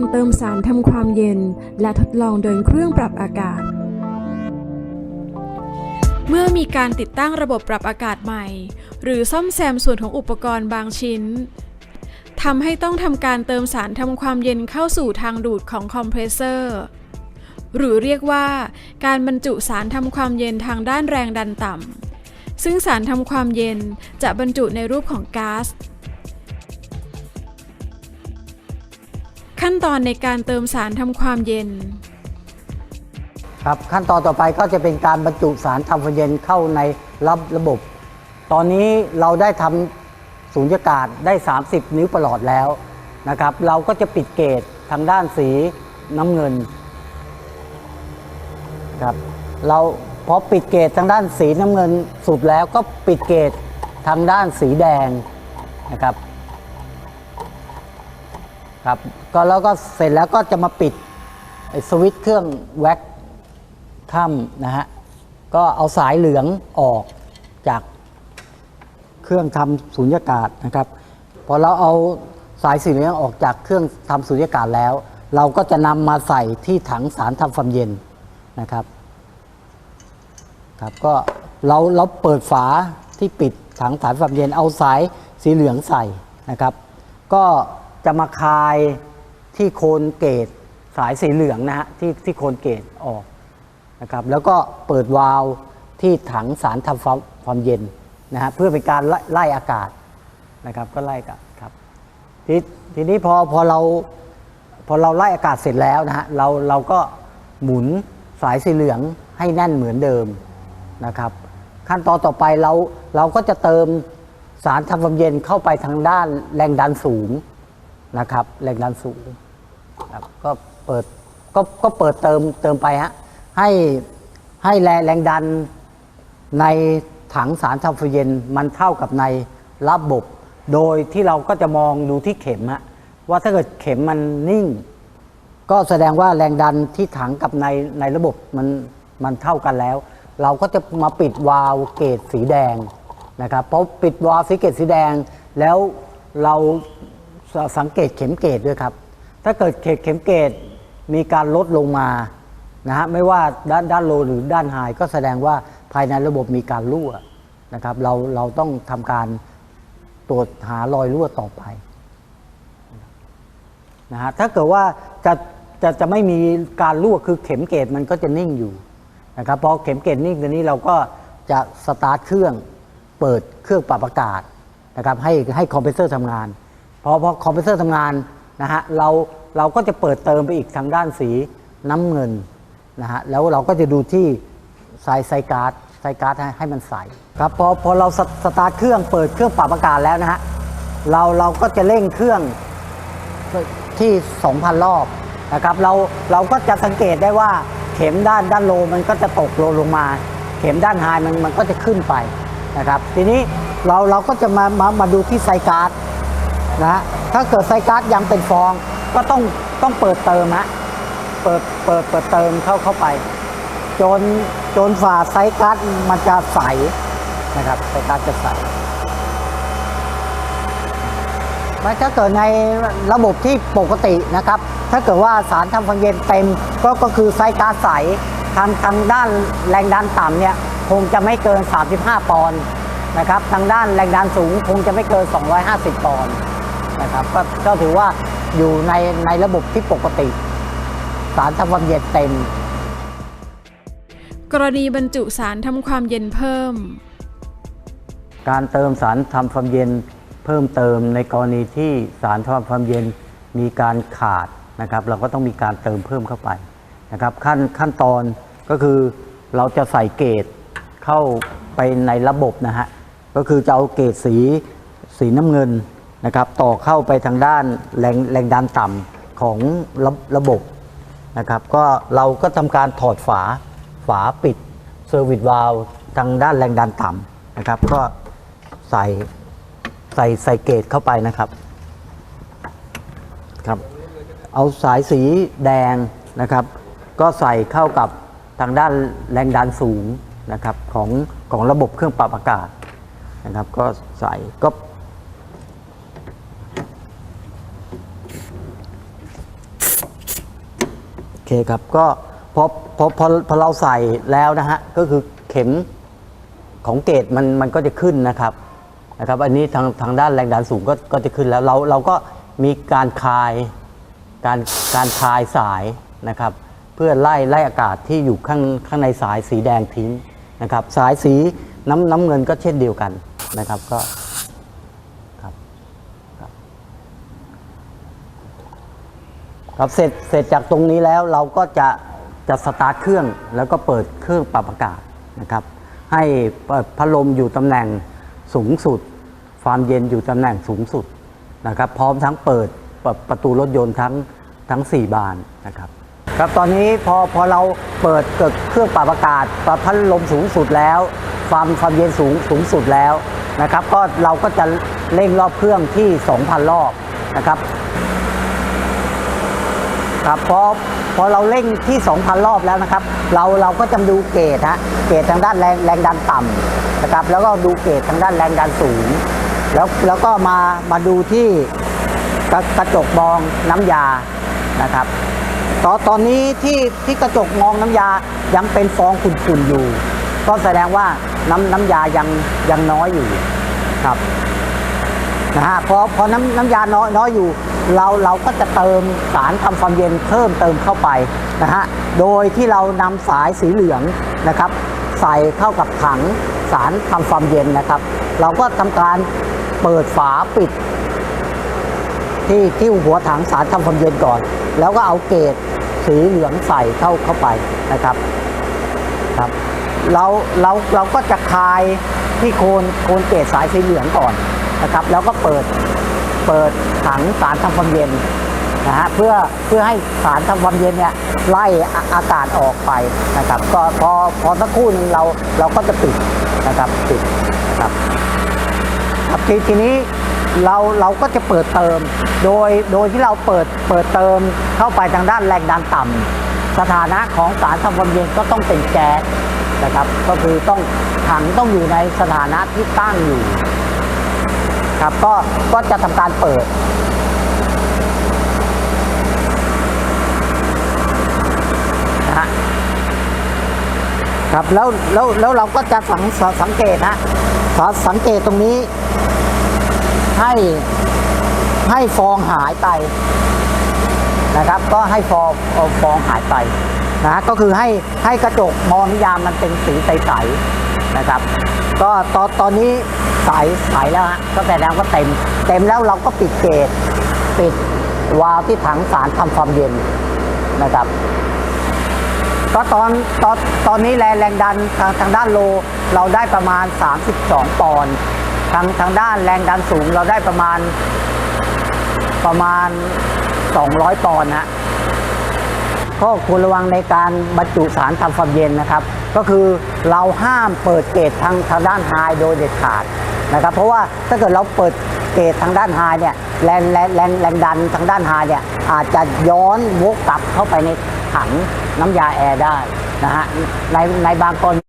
การเติมสารทำความเย็น และทดลองเดินเครื่องปรับอากาศ เมื่อมีการติดตั้งระบบปรับอากาศใหม่ หรือซ่อมแซมส่วนของอุปกรณ์บางชิ้นทำให้ต้องทำการเติมสารทำความเย็นเข้าสู่ทางดูดของคอมเพรสเซอร์ หรือเรียกว่าการบรรจุสารทำความเย็นทางด้านแรงดันต่ำซึ่งสารทำความเย็นจะบรรจุในรูปของก๊าซ ขั้นตอนในการเติมสารทำความเย็น ครับขั้นตอนต่อไปก็จะเป็นการบรรจุสารทำความเย็นเข้าในรับระบบ ตอนนี้เราได้ทำสูญญากาศได้ 30 นิ้วประหลอดแล้วนะครับ เราก็จะปิดเกตทางด้านสีน้ำเงินครับเราพอปิดเกตทางด้านสีน้ำเงินสุดแล้วก็ปิดเกตทางด้านสีแดงนะครับ ครับก็แล้วก็เสร็จแล้วก็จะมาปิดสวิตช์เครื่องแว็กถ้ำนะฮะก็เอาสายเหลืองออกจากเครื่องทำสุญญากาศนะครับพอเราเอาสายสีเหลืองออกจากเครื่องทำสุญญากาศแล้ว เราก็จะนำมาใส่ที่ถังสารทำความเย็นนะครับครับก็เราเราเปิดฝาที่ปิดถังสารความเย็นเอาสายสีเหลืองใส่นะครับ ก็ จะมาคายที่โคนเกตสายสีเหลืองนะฮะที่ที่โคนเกตออกนะครับแล้วก็เปิดวาล์วที่ถังสารทำความความเย็นนะฮะเพื่อเป็นการไล่ไลอากาศนะครับก็ไล่กาศครับทีทีนี้พอพอเราพอเราไล่อากาศเสร็จแล้วนะฮะเราเราก็หมุนสายสีเหลืองให้แน่นเหมือนเดิมนะครับ ขั้นตอนต่อไปเราเราก็จะเติมสารทำความเย็นเข้าไปทางด้านแรงดันสูง นะครับแรงดันสูงครับก็เปิดก็ก็เปิดเติมเติมไปฮะให้ให้แรงแรงดันในถังสารทำความเย็นมันเท่ากับในระบบ โดยที่เราก็จะมองดูที่เข็มฮะว่าถ้าเกิดเข็มมันนิ่ง ก็แสดงว่าแรงดันที่ถังกับในในระบบมันมันเท่ากันแล้ว เราก็จะมาปิดวาล์วเกตสีแดงนะครับเพราะปิดวาล์วสีเกตสีแดงแล้วเรา สังเกตเข็มเกตด้วยครับ ถ้าเกิดเขตเข็มเกตมีการลดลงมานะฮะไม่ว่าด้านด้านโลหรือด้านไฮก็แสดงว่าภายในระบบมีการรั่วนะครับ เราเราต้องทำการตรวจหารอยรั่วต่อไปนะฮะถ้าเกิดว่าจะจะจะไม่มีการรั่วคือเข็มเกตมันก็จะนิ่งอยู่นะครับพอเข็มเกตนิ่งตัวนี้เราก็จะสตาร์ทเครื่องเปิดเครื่องปรับอากาศนะครับให้ให้คอมเพรสเซอร์ทำงาน อพอคอมเพรสเซอร์ทำงานนะฮะเราเราก็จะเปิดเติมไปอีกทางด้านสีน้ำเงินนะฮะแล้วเราก็จะดูที่สายไซการ์ดไซการ์ดให้ให้มันใสครับพอพอเราสสตาร์ทเครื่องเปิดเครื่องปรับอากาศแล้วนะฮะเราเราก็จะเร่งเครื่องที่ 2,000 รอบนะครับเราเราก็จะสังเกตได้ว่าเข็มด้านด้านโลมันก็จะตกโลลงมา เข็มด้านไฮมันมันก็จะขึ้นไปนะครับทีนี้เราเราก็จะมามามาดูที่ไซการ์ด นะถ้าเกิดไซการ์ดยังเป็นฟอง ก็ต้องต้องเปิดเติมฮะเปิดเปิดเปิดเติมเข้าเข้าไป จนจนฝาไซการ์ดมันจะใสนะครับไซการ์ดจะใสมันถ้าเกิดในระบบที่ปกตินะครับ ถ้าเกิดว่าสารทำความเย็นเต็มก็ก็คือไซก๊าซใสทางทางด้านแรงดันต่ำเนี่ยคงจะไม่เกิน 35 ปอนด์นะครับ ทางด้านแรงดันสูงคงจะไม่เกิน 250 ปอนด์ นะครับก็ก็ถือว่าอยู่ในในระบบที่ปกติ สารทำความเย็นเต็ม กรณีบรรจุสารทำความเย็นเพิ่ม การเติมสารทำความเย็นเพิ่มเติมในกรณีที่สารทำความเย็นมีการขาดนะครับ เราก็ต้องมีการเติมเพิ่มเข้าไปนะครับ ขั้นขั้นตอนก็คือเราจะใส่เกจเข้าไปในระบบนะฮะก็คือจะเอาเกจสีสีน้ำเงิน นะครับต่อเข้าไปทางด้านแรงแรงดันต่ำของระระบบนะครับก็เราก็ทำการถอดฝาฝาปิดเซอร์วิสวาลทางด้านแรงดันต่ำนะครับก็ใส่ใส่ใส่เกตเข้าไปนะครับครับเอาสายสีแดงนะครับ ก็ใส่เข้ากับทางด้านแรงดันสูงนะครับของของระบบเครื่องปรับอากาศนะครับ ก็ใส่ก็ เคครับก็พอพอพอพอเราใส่แล้วนะฮะก็คือเข็มของเกตมันมันก็จะขึ้นนะครับนะครับอันนี้ทางทางด้านแรงดันสูงก็ก็จะขึ้นแล้วเราเราก็มีการคายการการคายสายนะครับ เพื่อไล่ไล่อากาศที่อยู่ข้างข้างในสายสีแดงทิ้งนะครับ สายสีน้ำน้ำเงินก็เช่นเดียวกันนะครับก็ครับครับ ครับเสร็จเสร็จจากตรงนี้แล้วเราก็จะจะสตาร์ทเครื่องแล้วก็เปิดเครื่องปรับอากาศนะครับ ให้พัดลมอยู่ตำแหน่งสูงสุด ความเย็นอยู่ตำแหน่งสูงสุดนะครับ พร้อมทั้งเปิดปประตูรถยนต์ทั้งทั้ง 4 บานนะครับครับตอนนี้พอพอเราเปิดเกิดเครื่องปรับอากาศปรับพัดลมสูงสุดแล้ว ความความเย็นสูงสูงสุดแล้วนะครับ ก็เราก็จะเร่งรอบเครื่องที่ 2,000 รอบนะครับ ครับพอพอเราเร่งที่ 2,000 รอบแล้วนะครับ เราเราก็จะดูเกจฮะเกจทางด้านแรงแรงดันต่ำนะครับ แล้วก็ดูเกจทางด้านแรงดันสูง แล้วแล้วก็มามาดูที่กระกระจกมองน้ำยานะครับตอนตอนนี้ที่ที่กระจกมองน้ำยายังเป็นฟองขุ่นๆอยู่ ก็แสดงว่าน้ำน้ำยายังยังน้อยอยู่ครับ นะฮะพอพอน้ำน้ำยาน้อยน้อยอยู่ เราเราก็จะเติมสารทำความเย็นเพิ่มเติมเข้าไปนะฮะโดยที่เรานำสายสีเหลืองนะครับ ใส่เข้ากับถังสารทำความเย็นนะครับ เราก็ทำการเปิดฝาปิด ที่ที่หัวถังสารทำความเย็นก่อน แล้วก็เอาเกจสีเหลืองใส่เข้าเข้าไปนะครับครับเราเราเราก็จะคลายที่โคนโคนเกศสายสีเหลืองก่อน นะครับ แล้วก็เปิดเปิดถังสารทำความเย็นนะฮะเพื่อเพื่อให้สารทำความเย็นเนี่ยไล่อากาศออกไปนะครับ ก็พอพอสักครู่นึงเราเราก็จะปิดนะครับปิดนะครับครับทีทีนี้เราเราก็จะเปิดเติม โดยโดยที่เราเปิดเปิดเติมเข้าไปทางด้านแรงดันต่ำสถานะของสารทำความเย็นก็ต้องเป็นแก๊สนะครับ ก็คือต้องถังต้องอยู่ในสถานะที่ตั้งอยู่ ครับ ก็ก็จะทำการเปิดนะฮะครับแล้วแล้วแล้วเราก็จะสังสสังเกตนะสสังเกตตรงนี้ ให้ให้ฟองหายไปนะครับ ก็ให้ฟองฟองหายไปนะก็คือให้ให้กระจกมองนิยามมันเป็นสีใสๆนะครับ ก็ตอนตอนนี้ ใสใสแล้วฮะก็แสดงว่าเต็ม เต็มแล้วเราก็ปิดเกจปิดวาล์วที่ถังสารทำความเย็นนะครับ ก็ตอนตอนตอนนี้แรงแรงดันทางทางด้านโลเราได้ประมาณ 32 ปอนด์ทางทางด้านแรงดันสูงเราได้ประมาณประมาณ 200 ปอนด์ฮะก็ควรระวังในการบรรจุสารทำความเย็นนะครับ ก็คือเราห้ามเปิดเกตทางทางด้านไฮโดยเด็ดขาด นะครับเพราะว่าถ้าเกิดเราเปิดเกตทางด้านไฮเนี่ยแรงแรงแรงแรงดันทางด้านไฮเนี่ยอาจจะย้อนวกกลับเข้าไปในถังน้ำยาแอร์ได้นะฮะในในบางกรณี